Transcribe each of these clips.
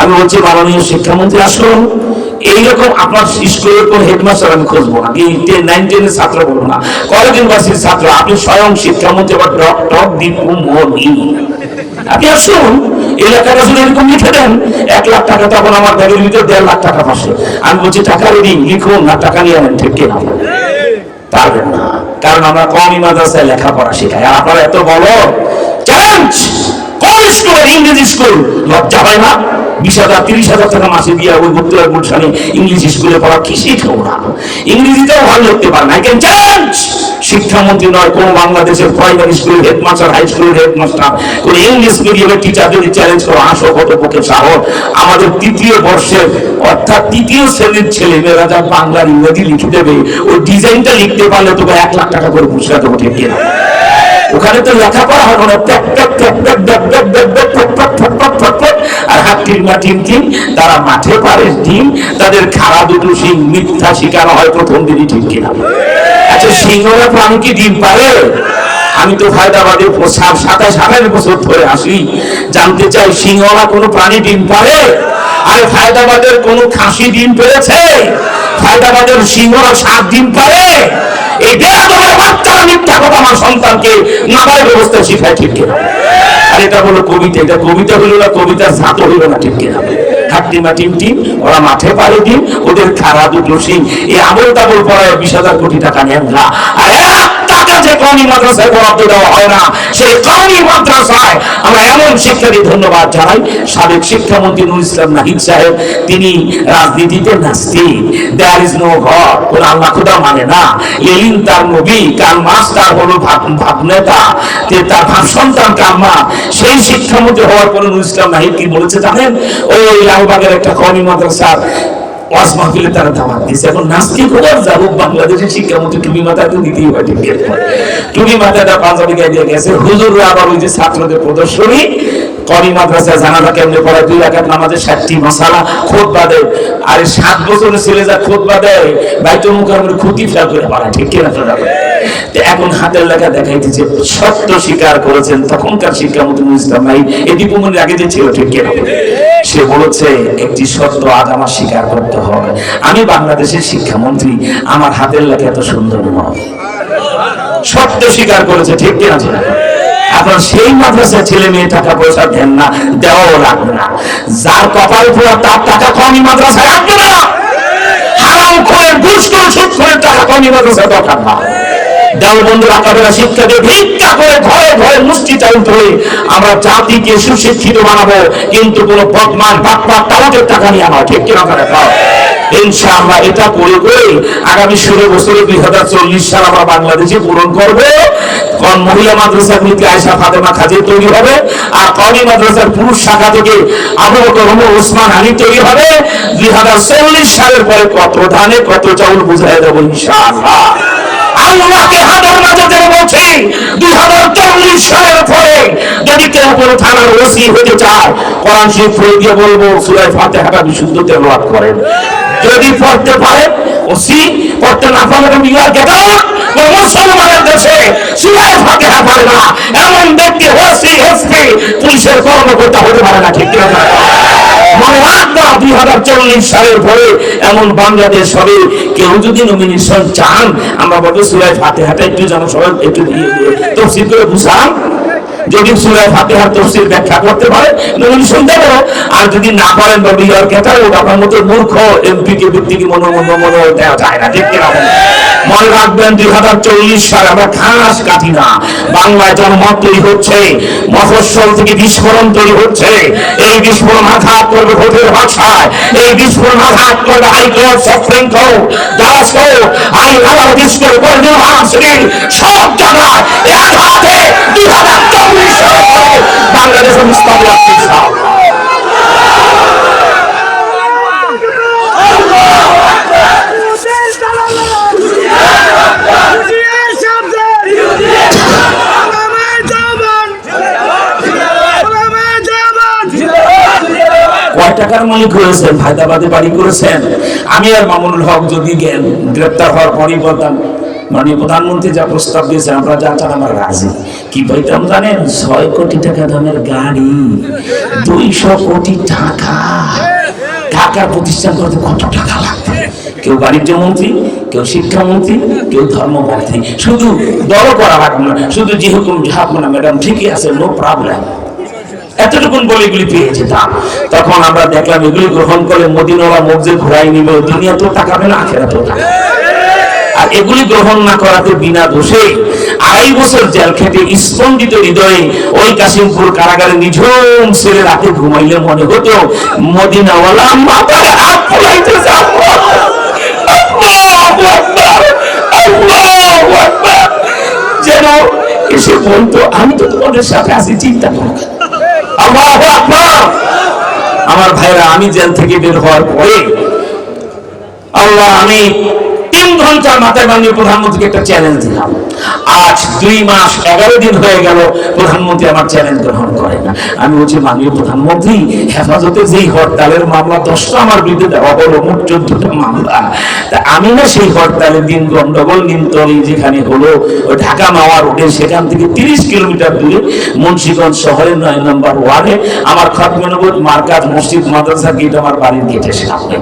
আমি বলছি, মাননীয় শিক্ষামন্ত্রী, আসুন। এইরকম আপনার স্কুলের কোন হেডমাস্টার আমি খুঁজবো না। ছাত্র বলব না। কলেজ ইউনিভার্সিটির ছাত্র, আপনি স্বয়ং শিক্ষামন্ত্রী, আবার ডক্টর দীপু মনি আপনি আসুন এলাকাটা শুধু এরকম লিখে দেন, এক লাখ টাকা তখন আমার ব্যাগের ভিতরে দেড় লাখ টাকা পাশে আমি বলছি, টাকা রেডি, লিখুন না টাকা নিয়ে আনেন, ঠিক কিনা? পারবেন না। কারণ আমরা কমই মাদ্রাসায় লেখাপড়া শেখাই। আর আপনারা এত বলো চ্যালেঞ্জ কোন স্কুল, ইংরেজি স্কুল, লজ্জা হয় না? বিশ হাজার তিরিশ হাজার টাকা মাসে দিয়ে ওই গুপ্তরা গুলশানে ইংলিশ স্কুলে পড়া কি শিখেও না ইংরেজিতেও ভালো লিখতে পারে না কেন চ্যালেঞ্জ শিক্ষামন্ত্রী নয় কোন বাংলাদেশের প্রাইমারি স্কুলের হেডমাস্টার হাই স্কুলের হেডমাস্টার কোন ইংলিশ মিডিয়ামের টিচার যদি চ্যালেঞ্জ করো আসো কত পক্ষে সাহস আমাদের তৃতীয় বর্ষের অর্থাৎ তৃতীয় শ্রেণির ছেলে মেয়েরা যা বাংলার ইংরেজি লিখে দেবে ওই ডিজাইনটা লিখতে পারলে তোকে এক লাখ টাকা করে পুরস্কার দেবো ঠিক কিনা ওখানে তো লেখাপড়া হবে না আর টিম টিম তারা মাঠে পারে টিম, তাদের দুটো সিং মিথ্যা শিকার হয়, প্রথম দিনই ঠিক কিনা। আচ্ছা সিংহরা কি ডিম পারে? আমি তো হায়দ্রাবাদে সাতাশ হাজার বছর ধরে আসি। জানতে চাই, সিংহরা কোনো প্রাণী ডিম পারে? আর, হায়দ্রাবাদের কোনো খাসি ডিম পেরেছে? হায়দ্রাবাদের সিংহরা সাত ডিম পারে? এই বেড়া বাচ্চারা মিথ্যা কথা আমার সন্তানকে নাবালের ব্যবস্থা শিখায় ঠিক কিনা। এটা হলো কবিতা, এটা কবিতা হলো না, কবিতা জাত হলো না, ঠিক কিনা? হাট্টিমা টিম টিম, ওরা মাঠে পারে দিন, ওদের খারা দুটো সিং এই আবল তাবল পড়ায় বিশ হাজার কোটি টাকা নেন আর যে মাদ্রাসায় বরাদ্দ দেওয়া হয় না। সেই কমি মাদ্রাসায় আমরা এমন শিক্ষাকে ধন্যবাদ জানাই। সাবেক শিক্ষামন্ত্রী নুর ইসলাম নাহিদ সাহেব, তিনি রাজনীতিতে নাস্তিক। দেয়ার ইজ নো গড কোন আল্লাহ খোদা মানে না। লেলিন তার নবী কাল মাস তার হলো ভাব ভাব নেতা। তার ভাব সন্তান কাম্মা সেই শিক্ষামন্ত্রী হওয়ার পরে নুর ইসলাম নাহিদ কি বলেছে জানেন? ওই লালবাগের একটা কমি মাদ্রাসার ওয়াজ তারা দিয়েছে। এখন নাস্তিক হওয়ার যাব বাংলাদেশের শিক্ষামন্ত্রী মাথা তো দিতেই মাথাটা পাঞ্জাবি দিয়ে গেছে। আবার ওই যে ছাত্রদের প্রদর্শনী, করি মাদ্রাসায় জানালা কেমনে পড়ায়? দুই রাখাত নামাজের সাতটি মশালা খোদ বাদে আর সাত বছরের ছেলে যা খোদ বাদে বাইতুল মুখামের খুঁটি ফেল করে পড়ায় ঠিক কিনা এখন হাতের লেখা দেখাইতেছে, সত্য স্বীকার করেছেন তখনকার শিক্ষামন্ত্রী নুরুল ইসলাম নাই এই দীপমনির আগে যে ছিল, ঠিক সে বলেছে, একটি সত্য আজ আমার স্বীকার করতে হবে। আমি বাংলাদেশের শিক্ষামন্ত্রী, আমার হাতের লেখা এত সুন্দর নয়। সত্য স্বীকার করেছে, ঠিক কিনা এখন সেই মাদ্রাসায় ছেলে মেয়ে টাকা পয়সা দেন না, দেওয়াও লাগবে না। যার কপাল পোড়া তার টাকা কমই মাদ্রাসায় রাখবে না। হারাম করে, ঘুষ করে, সুদ করে, টাকা কমই মাদ্রাসায় দরকার না দেওবন্ধু আকাবেরা শিক্ষা ভিক্ষা করে ঘরে মুষ্টি আমরা জাতিকে সুশিক্ষিত কোন বদমান ইনশাআল্লাহ এটা করে করে আগামী বাংলাদেশে পূরণ করব। কোন মহিলা মাদ্রাসার নীতি আয়সা ফাতেমা খাজে তৈরি হবে, আর কনি মাদ্রাসার পুরুষ শাখা থেকে আবু বকর ওমর ওসমান আলী তৈরি হবে। দুই হাজার চল্লিশ সালের পরে কত ধানে কত চাউল বুঝাই দেবো ইনশাআল্লাহ। আল্লাহকে মাঝে যেন বলছি দুই হাজার চল্লিশ সালের পরে যদি কেউ কোনো থানার ওসি হতে চায়, কোরআন শরীফ পড়ে দিয়ে বলব সুরাই ফাতেহাটা বিশুদ্ধ তেলাওয়াত করেন। যদি পড়তে পারে ওসি পড়তে না পারলে বিয়ার গেটা মুসলমানের দেশে সুরাই ফাতেহা পারে না। এমন ব্যক্তি, ওসি, এসপি, পুলিশের কর্মকর্তা হতে পারে না, ঠিক কিনা দুই হাজার চল্লিশ সালের পরে এমন বাংলাদেশ হবে, কেউ যদি নমিনেশন চান, আমরা বলব সুরায় হাতে হাতে একটু যেন সবাই একটু তফসিল করে বুঝান যদি সুরাই ফাতেহার তফসিল ব্যাখ্যা করতে পারে নমিনেশন দেবো আর যদি না পারেন বা বিহার কেটার আপনার মতো মূর্খ এমপি কে ব্যক্তিকে মনো মনো দেওয়া যায় না কিনা বলেন? মনে রাখবেন, দুই হাজার চল্লিশ সালে আমরা খাস কাটি না। বাংলায় জনমত তৈরি হচ্ছে, মফস্বল থেকে বিস্ফোরণ তৈরি হচ্ছে। এই বিস্ফোরণ আঘাত করবে ভোটের ভাষায়, এই বিস্ফোরণ আঘাত করবে হাইকোর্ট, সুপ্রিম কোর্ট জাজ কোর্ট আইন আদালত স্কুল কোর্ট ইউনিভার্সিটি সব জায়গায় এই আঘাতে দুই হাজার চল্লিশ সালে পরে বাংলাদেশের মুস্তাবি রাখতে চাও কয় টাকার মালিক হয়েছেন, হায়দ্রাবাদে বাড়ি করেছেন। আমি আর মামুনুল হক যদি গে- গ্রেপ্তার হওয়ার পরই বলতাম মাননীয় প্রধানমন্ত্রী যা প্রস্তাব দিয়েছে আমরা যা চান আমরা রাজি। কি পাইতাম জানেন? ছয় কোটি টাকা দামের গাড়ি, দুইশো কোটি টাকা। ঢাকার প্রতিষ্ঠান করতে কত টাকা লাগবে? কেউ বাণিজ্য মন্ত্রী, কেউ শিক্ষামন্ত্রী, কেউ ধর্মমন্ত্রী। শুধু দল করা লাগবে না, শুধু যেহেতু ঝাপ না, ম্যাডাম ঠিকই আছে নো প্রবলেম এতটুকুন বলে এগুলি পেয়ে যেতাম তখন আমরা দেখলাম এগুলি গ্রহণ করে মদিনওয়ালা মসজিদ ঘুরাই নিবে দুনিয়া তো টাকাবে না আখেরা তো আর এগুলি গ্রহণ না করাতে বিনা দোষে আড়াই বছর জেল খেটে স্পন্দিত হৃদয়ে ওই কাশিমপুর কারাগারে নিঝুম ছেলে রাতে ঘুমাইলে মনে হতো, মদিনাওয়ালা! যেন এসে বলতো, আমি তো তোমাদের সাথে আছি, চিন্তা করো! আমার ভাইরা, আমি জেল থেকে বের হওয়ার পরে আল্লাহ আমি তিন ঘণ্টার মাথায় মাননীয় প্রধানমন্ত্রীকে একটা চ্যালেঞ্জ দিলাম। আজ দুই মাস এগারো দিন হয়ে গেল, প্রধানমন্ত্রী আমার চ্যালেঞ্জ গ্রহণ করে না। আমি বলছি, মাননীয় প্রধানমন্ত্রী, হেফাজতে যেই হরতালের মামলা, দশটা আমার বিরুদ্ধে দেওয়া হলো, মোট চোদ্দটা মামলা। তা আমি না সেই হরতালের দিন গন্ডগোল নিমতলি যেখানে হলো, ওই ঢাকা মাওয়া রোডে সেখান থেকে তিরিশ কিলোমিটার দূরে, মুন্সিগঞ্জ শহরের নয় নম্বর ওয়ার্ডে আমার খতমেনবুদ মার্কাজ মসজিদ মাদ্রাসা গেট আমার বাড়ির গেটের সামনে।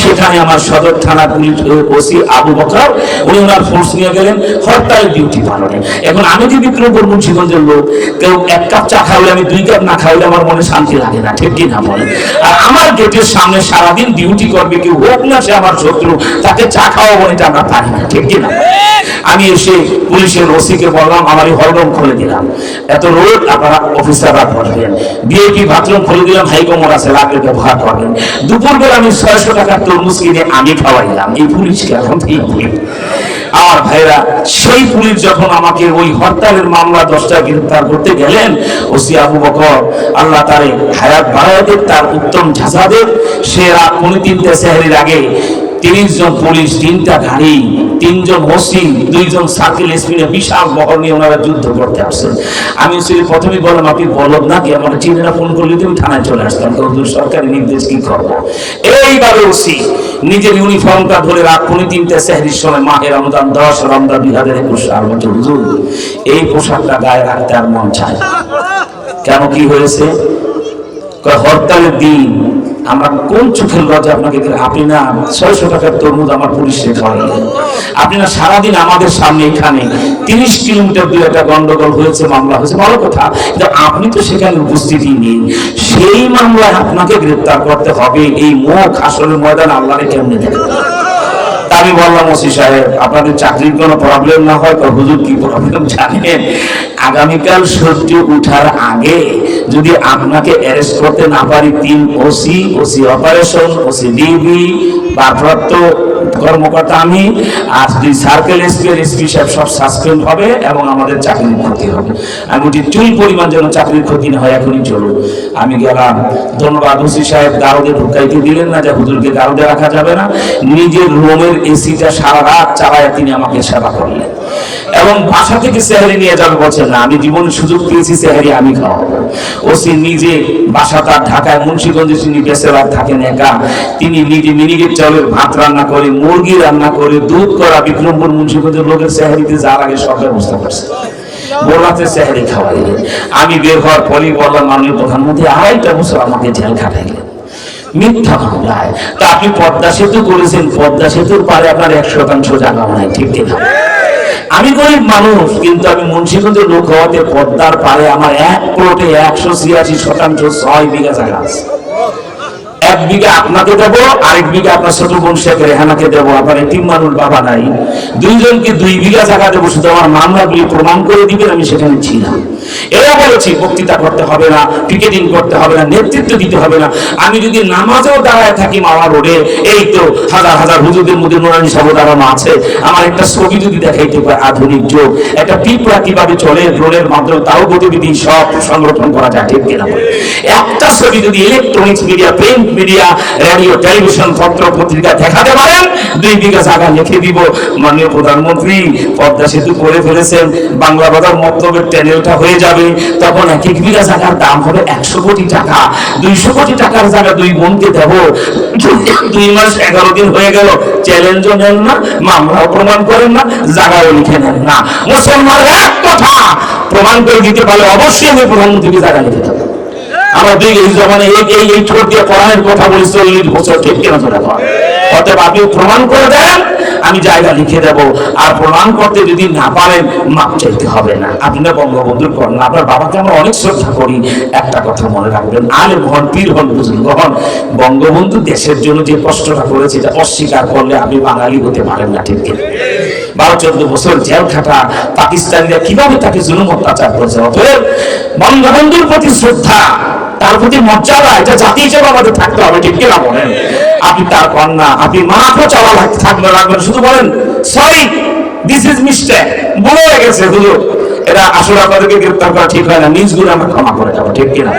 সেখানে আমার সদর থানা পুলিশ ওসি আবু বকর, উনি ওনার ফোর্স নিয়ে গেলেন, হরতাল ডিউটি পালনে। এখন আমি যে বিক্রমপুর মুন্সিগঞ্জের লোক, কেউ এক কাপ চা খাওয়ালে আমি দুই কাপ না খাওয়ালে আমার মনে শান্তি লাগে না, ঠিক না বলে আর আমার গেটের সামনে সারাদিন ডিউটি করবে কেউ, হোক না সে আমার শত্রু, তাকে চা খাওয়াবো এটা আমরা পারি না, ঠিক না আমি এসে পুলিশের ওসিকে বললাম আমার এই খুলে দিলাম। এত রোড আপনারা অফিসাররা বসবেন বিএপি বাথরুম খুলে দিলাম হাইকমোর আছে লাগলে ব্যবহার করবেন। দুপুরবেলা আমি ছয়শো টাকার তরমুজ কিনে আমি খাওয়াইলাম, এই পুলিশকে এখন আমার ভাইরা, সেই পুলিশ যখন আমাকে ওই হরতালের মামলা দশটা গ্রেফতার করতে গেলেন, ওসি আবু বকর, আল্লাহ তারে হায়াত বাড়ায় তার উত্তম ঝাঁসাদের সে রাত পৌনে তিনটে আগে তিরিশ পুলিশ, তিনটা গাড়ি, তিনজন ওসি, দুইজন সার্কেল এসপিনে বিশাল বহর নিয়ে ওনারা যুদ্ধ করতে আসছেন। আমি সেই প্রথমেই বললাম, আপনি বলদ না কি আমার চিনেরা ফোন করলে তুমি থানায় চলে আসতাম তো হুজুর সরকারি নির্দেশ কি করব? এইভাবে ওসি, নিজের ইউনিফর্মটা ধরে রাত পৌনে তিনটে সেহরির সময় মাহের রমজান, দশ রমজান দুই হাজার একুশ সাল বছর। এই পোশাকটা গায়ে রাখতে আর মন চায় কেন কি হয়েছে? হরতালের দিন আমরা কোন চোখের লজ্জা আপনাকে আপনি না, ছয়শো টাকার তরমুজ আমার পুলিশে খাওয়াইলেন আপনি না সারাদিন আমাদের সামনে এখানে তিরিশ কিলোমিটার দু একটা গন্ডগোল হয়েছে, মামলা হয়েছে, ভালো কথা। কিন্তু আপনি তো সেখানে উপস্থিতি নেই। সেই মামলায় আপনাকে গ্রেপ্তার করতে হবে। এই মুখ আসলে ময়দান আল্লাহরে কেমনে দেবে আমি বললাম, ওসি সাহেব আপনাদের চাকরির কোনো প্রবলেম না হয়, তো হুজুর কি প্রবলেম জানেন? আগামীকাল সত্যি উঠার আগে যদি আপনাকে অ্যারেস্ট করতে না পারি, তিন OC OC operation OC DB ভারপ্রাপ্ত কর্মকর্তা আমি, আর দুই সার্কেল এসপি আর এসপি সাহেব সব সাসপেন্ড হবে এবং আমাদের চাকরির ক্ষতি হবে। আমি বলছি, চুল পরিমাণ যেন চাকরির ক্ষতি না হয়, এখনই চলুন। আমি গেলাম, ধন্যবাদ ওসি সাহেব, গারদে ঢুকাইতে দিলেন না, যে হুজুরকে গারদে রাখা যাবে না। নিজের রুমের এসিটা সারা রাত চালায় তিনি আমাকে সেবা করলেন। এবং বাসা থেকে সেহারি নিয়ে যাবে বলছেন, না, আমি জীবনে সুযোগ পেয়েছি, সেহারি আমি খাওয়াবো। ওসি নিজে বাসা তার ঢাকায় মুন্সিগঞ্জে তিনি বেসেলার থাকেন একা, তিনি নিজে মিনিকেট চাউলের ভাত রান্না করে মুরগি রান্না করে, দুধ করা বিক্রমপুর মুন্সিগঞ্জের লোকের সেহারিতে যার আগে সব ব্যবস্থা করছে। আমি বের হওয়ার পরই বললাম, মাননীয় প্রধানমন্ত্রী, আড়াইটা বছর আমাকে জেল খাটাইলেন। মিথ্যা মামলায়। তা আপনি পদ্মা সেতু করেছেন, পদ্মা সেতুর পারে আপনার এক শতাংশ জায়গা নাই, ঠিক কিনা? আমি গরিব মানুষ, কিন্তু আমি মুন্সিগঞ্জের লোক হওয়াতে পদ্মার পারে আমার এক প্লটে একশো ছিয়াশি শতাংশ ছয় বিঘা জায়গা আছে। এক বিঘা আপনাকে দেবো, আরেক বিঘা আপনার ছোট বোন শেখ রেহানাকে দেবো। আপনার তিন মানুষ বাবা নাই। দুইজনকে দুই বিঘা জায়গা দেবো, শুধু আমার মামলাগুলি প্রমাণ করে দিবেন, আমি সেখানে ছিলাম এরা বলেছি, বক্তৃতা করতে হবে না, পিকেটিং করতে হবে না, নেতৃত্ব দিতে হবে না। আমি যদি নামাজেও দাঁড়ায় থাকি মামা রোডে, এই তো হাজার হাজার হুজুরদের মধ্যে নোরানি সব দাঁড়ানো আছে। আমার একটা ছবি যদি দেখাইতে পারে, আধুনিক যুগ। একটা পিঁপড়া কীভাবে চলে, ড্রোনের মাধ্যমে তাও গতিবিধি সব সংরক্ষণ করা যায়, ঠিক কিনা? একটা ছবি যদি electronics media print media radio television পত্র, পত্রিকা দেখাতে পারেন। দুই বিঘা জায়গা লিখে দিব। মাননীয় প্রধানমন্ত্রী, পদ্মা সেতু করে ফেলেছেন। বাংলা বাজার মক্তবের ট্যানেলটা হয়ে যাবে। তখন এক এক বিঘা জায়গার দাম হবে একশো কোটি টাকা। দুইশো কোটি টাকার জায়গা দুই বোনকে দেব। দুই মাস এগারো দিন হয়ে গেল। চ্যালেঞ্জও নেন না, মামলাও প্রমাণ করেন না, জায়গাও লিখে নেন না। মুসলমান এক কথা প্রমাণ করে দিতে পারলে অবশ্যই আমি প্রধানমন্ত্রীকে জায়গা লিখে দেবো। জমানে এই এই দিয়ে কোরআনের কথা বলি, চল্লিশ বছর ঠিক ধরে অতএব আপনি প্রমাণ করে দেন, আমি জায়গা লিখে দেব। আর প্রমাণ করতে যদি না পারেন, মাপ চাইতে হবে না। আপনি না বঙ্গবন্ধুর আপনার বাবাকে আমরা অনেক শ্রদ্ধা করি। একটা কথা মনে রাখবেন, আলেম হন, পীর হন, বুজুর্গ হন, বঙ্গবন্ধু দেশের জন্য যে কষ্টটা করেছে, এটা অস্বীকার করলে আপনি বাঙালি হতে পারেন না ঠিক বারো চোদ্দ বছর জেল খাটা, পাকিস্তানিরা কীভাবে তাকে জুলুম অত্যাচার করেছে? অতএব বঙ্গবন্ধুর প্রতি শ্রদ্ধা তার প্রতি মর্যাদা এটা জাতি হিসেবে আমাদের থাকতে হবে, ঠিক কিনা বলেন? আপনি তার কন্যা, আপনি মাফও চাওয়া থাকবে লাগবেন শুধু বলেন, সরি দিস ইজ মিস্টেক ভুল হয়ে গেছে, হুজুর। এটা আসলে আপনাদেরকে গ্রেপ্তার করা ঠিক হয় না নিজগুলো আমরা ক্ষমা করে যাব ঠিক কিনা?